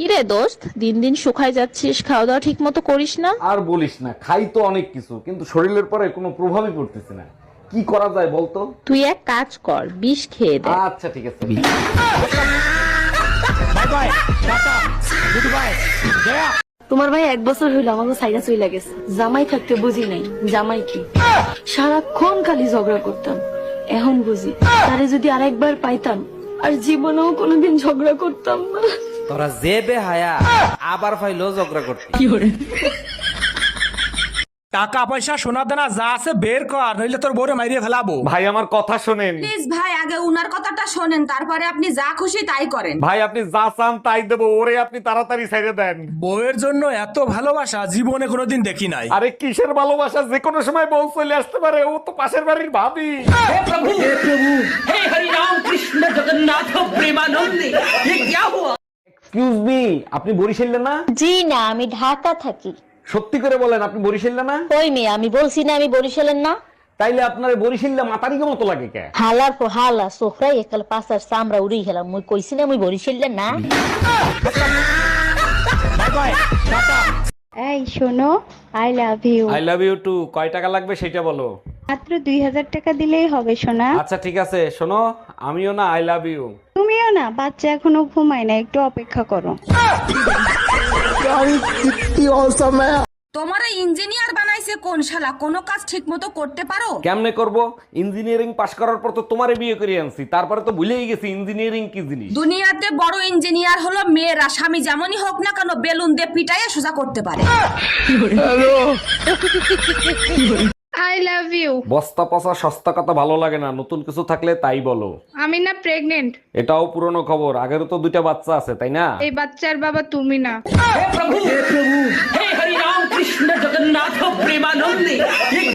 কিরে দোস্ত দিন দিন শুকায় যাচ্ছিস খাওয়া দাওয়া ঠিক মতো করিস না? আর বলিস না খাই তো অনেক কিছু কিন্তু শরীরের পরে কোনো প্রভাবই পড়তেছে না। কি করা যায় বলতো? তুই এক কাজ কর বিষ খেয়ে দে। আচ্ছা ঠিক আছে। তোমার ভাই এক বছর হইল আমাকে সাইডা চইলা গেছে। জামাই থাকতে বুঝি নাই জামাই কি? সারাক্ষণ খালি ঝগড়া করতাম এখন বুঝি। তারে যদি আরেকবার পাইতাম আর জীবনেও কোনোদিন ঝগড়া করতাম না। তোরা যে বেহায়া আবার ফাইলো ঝগড়া করতে। টাকা পয়সা সোনা দানা যা আছে বের কর নইলে তোর বউরে মাইরিয়ে ফেলাবো। ভাই আমার কথা শোনেন। প্লিজ ভাই আগে উনার কথাটা শোনেন তারপরে আপনি যা খুশি তাই করেন। ভাই আপনি যা চান তাই দেবো ওরে আপনি তাড়াতাড়ি ছেড়ে দেন। বউয়ের জন্য এত ভালোবাসা জীবনে কোনোদিন দেখি নাই। আরে কিসের ভালোবাসা? যে কোনো সময় বউ চলে আসতে পারে ও তো পাশের বাড়ির ভাবি। এক্সকিউজ মি আপনি বরিশালে না? জি না আমি ঢাকা থাকি। সত্যি করে বলেন আপনি বরিশালে না? কই মেয়ে আমি বলছি না আমি বরিশালের না। তাইলে আপনার বরিশালে মাতারিকে মতো লাগে কে? হালার পর হালা সোফরাই একাল পাশার সামরা উড়ি গেলাম। মুই কইছি না মুই বরিশালের না। এই শোনো I love you I love you too কয় টাকা লাগবে সেটা বলো। মাত্র দুই হাজার টাকা দিলেই হবে সোনা। আচ্ছা ঠিক আছে। শোনো আমিও না আই লাভ ইউ তুমিও না বাচ্চা এখনও ঘুমায় না একটু অপেক্ষা করো। তোমার ইঞ্জিনিয়ার বানাইছে কোন শালা? কোনো কাজ ঠিক মতো করতে পারো? কেমনে করব? ইঞ্জিনিয়ারিং পাশ করার পর তো তোমারে বিয়ে করে আনছি। তারপরে তো ভুলেই গেছি ইঞ্জিনিয়ারিং কি জিনিস? দুনিয়াতে বড় ইঞ্জিনিয়ার হলো মেয়েরা স্বামী যেমনই হোক না কেন বেলুন দিয়ে পিটাইয়ে সোজা করতে পারে। বস্তা পচা সস্তা কথা ভালো লাগে না। নতুন কিছু থাকলে তাই বলো। আমি না প্রেগনেন্ট এটাও পুরনো খবর। আগেরও তো দুইটা বাচ্চা আছে তাই না? এই বাচ্চার বাবা তুমি না।